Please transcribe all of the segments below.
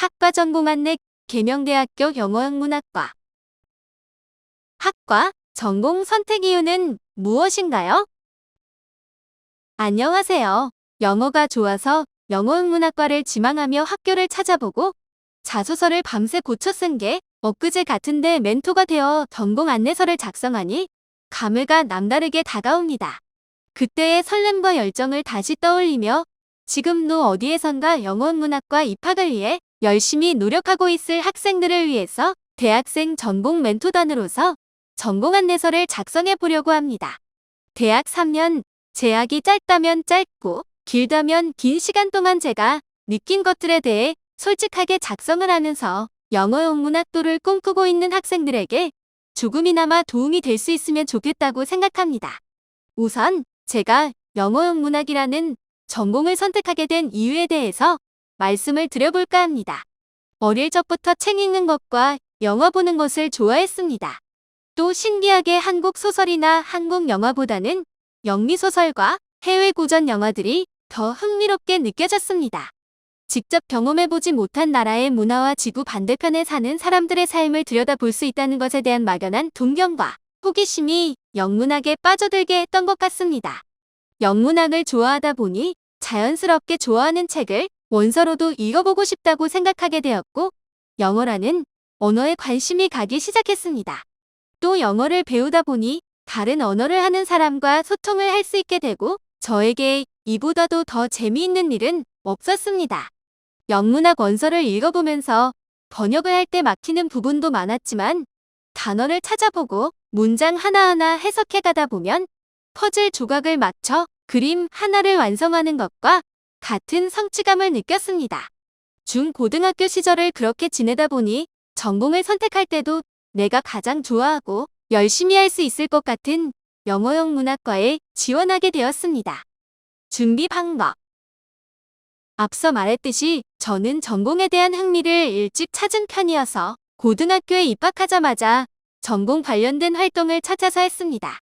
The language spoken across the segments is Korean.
학과 전공 안내 계명대학교 영어학문학과 학과 전공 선택 이유는 무엇인가요? 안녕하세요. 영어가 좋아서 영어학문학과를 지망하며 학교를 찾아보고 자소서를 밤새 고쳐 쓴 게 엊그제 같은데 멘토가 되어 전공 안내서를 작성하니 감회가 남다르게 다가옵니다. 그때의 설렘과 열정을 다시 떠올리며 지금도 어디에선가 영어문학과 입학을 위해 열심히 노력하고 있을 학생들을 위해서 대학생 전공 멘토단으로서 전공 안내서를 작성해 보려고 합니다. 대학 3년, 제약이 짧다면 짧고 길다면 긴 시간 동안 제가 느낀 것들에 대해 솔직하게 작성을 하면서 영어 영문학도를 꿈꾸고 있는 학생들에게 조금이나마 도움이 될 수 있으면 좋겠다고 생각합니다. 우선 제가 영어 영문학이라는 전공을 선택하게 된 이유에 대해서 말씀을 드려볼까 합니다. 어릴 적부터 책 읽는 것과 영화 보는 것을 좋아했습니다. 또 신기하게 한국 소설이나 한국 영화보다는 영미 소설과 해외 고전 영화들이 더 흥미롭게 느껴졌습니다. 직접 경험해보지 못한 나라의 문화와 지구 반대편에 사는 사람들의 삶을 들여다볼 수 있다는 것에 대한 막연한 동경과 호기심이 영문학에 빠져들게 했던 것 같습니다. 영문학을 좋아하다 보니 자연스럽게 좋아하는 책을 원서로도 읽어보고 싶다고 생각하게 되었고 영어라는 언어에 관심이 가기 시작했습니다. 또 영어를 배우다 보니 다른 언어를 하는 사람과 소통을 할 수 있게 되고 저에게 이보다도 더 재미있는 일은 없었습니다. 영문학 원서를 읽어보면서 번역을 할 때 막히는 부분도 많았지만 단어를 찾아보고 문장 하나하나 해석해 가다 보면 퍼즐 조각을 맞춰 그림 하나를 완성하는 것과 같은 성취감을 느꼈습니다. 중고등학교 시절을 그렇게 지내다 보니 전공을 선택할 때도 내가 가장 좋아하고 열심히 할 수 있을 것 같은 영어영 문학과에 지원하게 되었습니다. 준비 방법 앞서 말했듯이 저는 전공에 대한 흥미를 일찍 찾은 편이어서 고등학교에 입학하자마자 전공 관련된 활동을 찾아서 했습니다.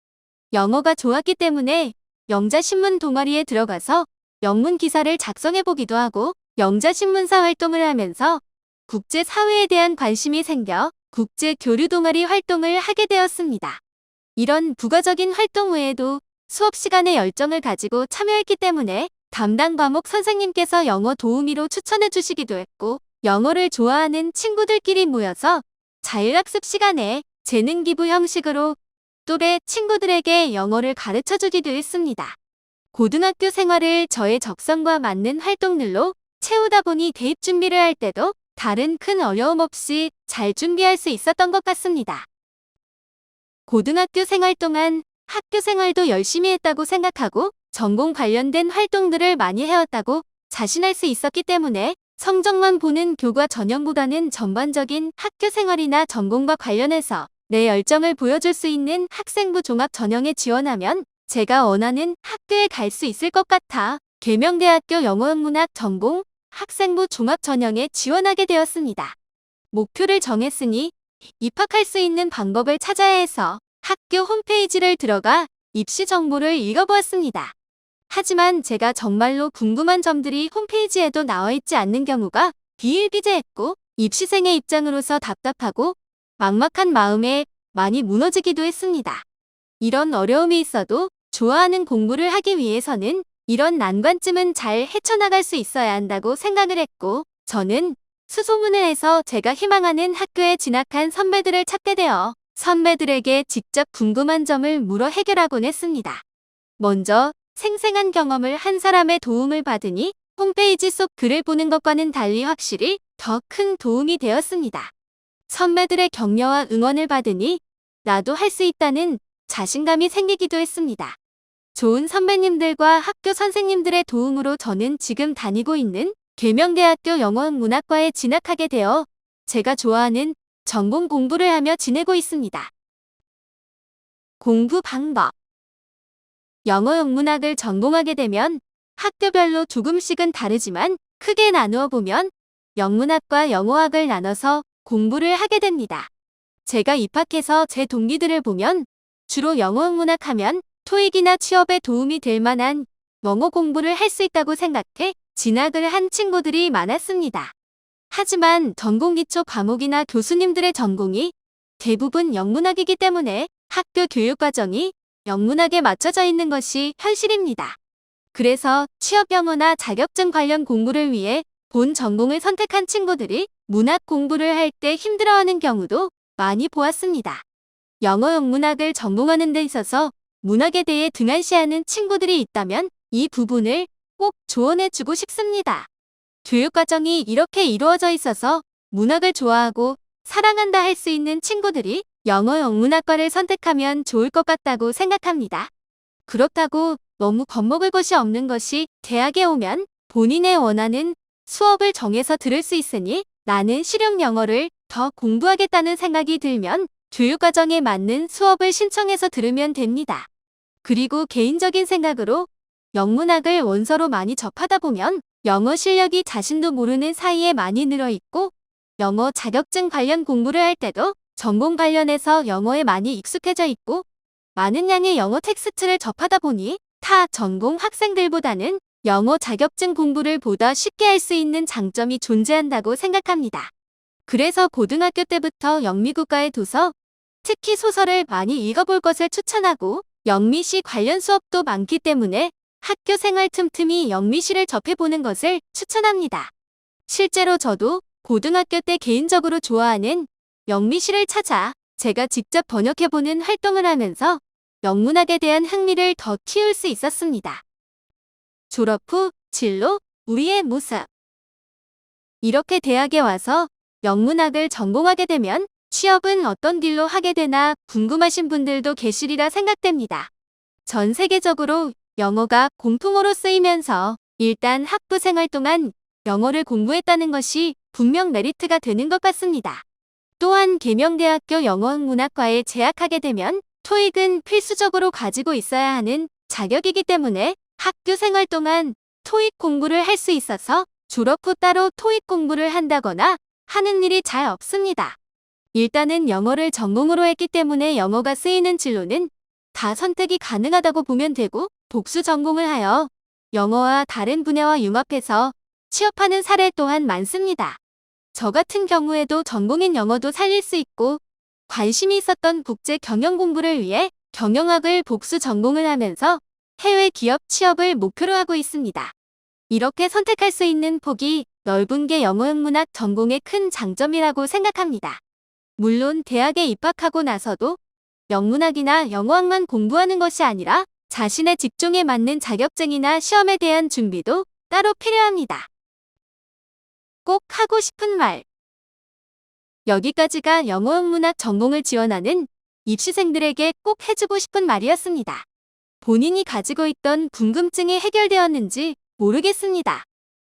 영어가 좋았기 때문에 영자신문 동아리에 들어가서 영문 기사를 작성해보기도 하고 영자신문사 활동을 하면서 국제사회에 대한 관심이 생겨 국제 교류 동아리 활동을 하게 되었습니다. 이런 부가적인 활동 외에도 수업 시간에 열정을 가지고 참여했기 때문에 담당 과목 선생님께서 영어 도우미로 추천해 주시기도 했고 영어를 좋아하는 친구들끼리 모여서 자율학습 시간에 재능 기부 형식으로 또래 친구들에게 영어를 가르쳐 주기도 했습니다. 고등학교 생활을 저의 적성과 맞는 활동들로 채우다 보니 대입 준비를 할 때도 다른 큰 어려움 없이 잘 준비할 수 있었던 것 같습니다. 고등학교 생활 동안 학교 생활도 열심히 했다고 생각하고 전공 관련된 활동들을 많이 해왔다고 자신할 수 있었기 때문에 성적만 보는 교과 전형보다는 전반적인 학교 생활이나 전공과 관련해서 내 열정을 보여줄 수 있는 학생부 종합 전형에 지원하면 제가 원하는 학교에 갈 수 있을 것 같아 계명대학교 영어문학 전공 학생부 종합 전형에 지원하게 되었습니다. 목표를 정했으니 입학할 수 있는 방법을 찾아야 해서 학교 홈페이지를 들어가 입시 정보를 읽어보았습니다. 하지만 제가 정말로 궁금한 점들이 홈페이지에도 나와 있지 않는 경우가 비일비재했고 입시생의 입장으로서 답답하고 막막한 마음에 많이 무너지기도 했습니다. 이런 어려움이 있어도 좋아하는 공부를 하기 위해서는 이런 난관쯤은 잘 헤쳐나갈 수 있어야 한다고 생각을 했고 저는 수소문을 해서 제가 희망하는 학교에 진학한 선배들을 찾게 되어 선배들에게 직접 궁금한 점을 물어 해결하곤 했습니다. 먼저 생생한 경험을 한 사람의 도움을 받으니 홈페이지 속 글을 보는 것과는 달리 확실히 더 큰 도움이 되었습니다. 선배들의 격려와 응원을 받으니 나도 할 수 있다는 자신감이 생기기도 했습니다. 좋은 선배님들과 학교 선생님들의 도움으로 저는 지금 다니고 있는 계명대학교 영어문학과에 진학하게 되어 제가 좋아하는 전공 공부를 하며 지내고 있습니다. 공부 방법 영어 영문학을 전공하게 되면 학교별로 조금씩은 다르지만 크게 나누어 보면 영문학과 영어학을 나눠서 공부를 하게 됩니다. 제가 입학해서 제 동기들을 보면 주로 영어 영문학 하면 토익이나 취업에 도움이 될 만한 영어 공부를 할 수 있다고 생각해 진학을 한 친구들이 많았습니다. 하지만 전공 기초 과목이나 교수님들의 전공이 대부분 영문학이기 때문에 학교 교육 과정이 영문학에 맞춰져 있는 것이 현실입니다. 그래서 취업 영어나 자격증 관련 공부를 위해 본 전공을 선택한 친구들이 문학 공부를 할 때 힘들어하는 경우도 많이 보았습니다. 영어 영문학을 전공하는 데 있어서 문학에 대해 등한시하는 친구들이 있다면 이 부분을 꼭 조언해주고 싶습니다. 교육 과정이 이렇게 이루어져 있어서 문학을 좋아하고 사랑한다 할 수 있는 친구들이 영어 영문학과를 선택하면 좋을 것 같다고 생각합니다. 그렇다고 너무 겁먹을 것이 없는 것이 대학에 오면 본인의 원하는 수업을 정해서 들을 수 있으니 나는 실용 영어를 더 공부하겠다는 생각이 들면 교육과정에 맞는 수업을 신청해서 들으면 됩니다. 그리고 개인적인 생각으로 영문학을 원서로 많이 접하다 보면 영어 실력이 자신도 모르는 사이에 많이 늘어 있고 영어 자격증 관련 공부를 할 때도 전공 관련해서 영어에 많이 익숙해져 있고 많은 양의 영어 텍스트를 접하다 보니 타 전공 학생들보다는 영어 자격증 공부를 보다 쉽게 할 수 있는 장점이 존재한다고 생각합니다. 그래서 고등학교 때부터 영미국가의 도서, 특히 소설을 많이 읽어볼 것을 추천하고 영미시 관련 수업도 많기 때문에 학교 생활 틈틈이 영미시를 접해보는 것을 추천합니다. 실제로 저도 고등학교 때 개인적으로 좋아하는 영미시를 찾아 제가 직접 번역해보는 활동을 하면서 영문학에 대한 흥미를 더 키울 수 있었습니다. 졸업 후 진로, 우리의 모습. 이렇게 대학에 와서 영문학을 전공하게 되면 취업은 어떤 길로 하게 되나 궁금하신 분들도 계시리라 생각됩니다. 전 세계적으로 영어가 공통어로 쓰이면서 일단 학부 생활 동안 영어를 공부했다는 것이 분명 메리트가 되는 것 같습니다. 또한 계명대학교 영어문학과에 재학하게 되면 토익은 필수적으로 가지고 있어야 하는 자격이기 때문에 학교 생활 동안 토익 공부를 할 수 있어서 졸업 후 따로 토익 공부를 한다거나 하는 일이 잘 없습니다. 일단은 영어를 전공으로 했기 때문에 영어가 쓰이는 진로는 다 선택이 가능하다고 보면 되고 복수 전공을 하여 영어와 다른 분야와 융합해서 취업하는 사례 또한 많습니다. 저 같은 경우에도 전공인 영어도 살릴 수 있고 관심이 있었던 국제 경영 공부를 위해 경영학을 복수 전공을 하면서 해외 기업 취업을 목표로 하고 있습니다. 이렇게 선택할 수 있는 폭이 넓은 게 영어영문학 전공의 큰 장점이라고 생각합니다. 물론 대학에 입학하고 나서도 영문학이나 영어학만 공부하는 것이 아니라 자신의 직종에 맞는 자격증이나 시험에 대한 준비도 따로 필요합니다. 꼭 하고 싶은 말. 여기까지가 영어영문학 전공을 지원하는 입시생들에게 꼭 해주고 싶은 말이었습니다. 본인이 가지고 있던 궁금증이 해결되었는지 모르겠습니다.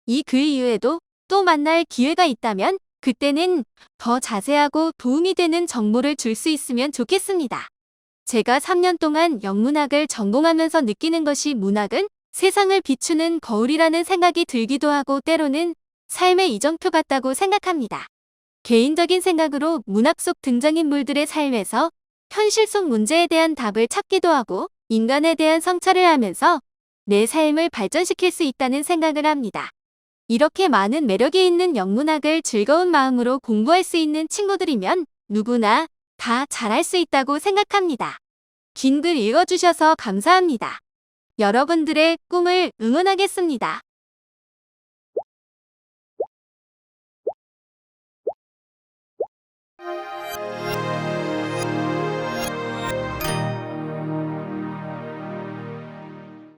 이 글 이후에도 또 만날 기회가 있다면 그때는 더 자세하고 도움이 되는 정보를 줄 수 있으면 좋겠습니다. 제가 3년 동안 영문학을 전공하면서 느끼는 것이 문학은 세상을 비추는 거울이라는 생각이 들기도 하고 때로는 삶의 이정표 같다고 생각합니다. 개인적인 생각으로 문학 속 등장인물들의 삶에서 현실 속 문제에 대한 답을 찾기도 하고 인간에 대한 성찰을 하면서 내 삶을 발전시킬 수 있다는 생각을 합니다. 이렇게 많은 매력이 있는 영문학을 즐거운 마음으로 공부할 수 있는 친구들이면 누구나 다 잘할 수 있다고 생각합니다. 긴 글 읽어주셔서 감사합니다. 여러분들의 꿈을 응원하겠습니다. you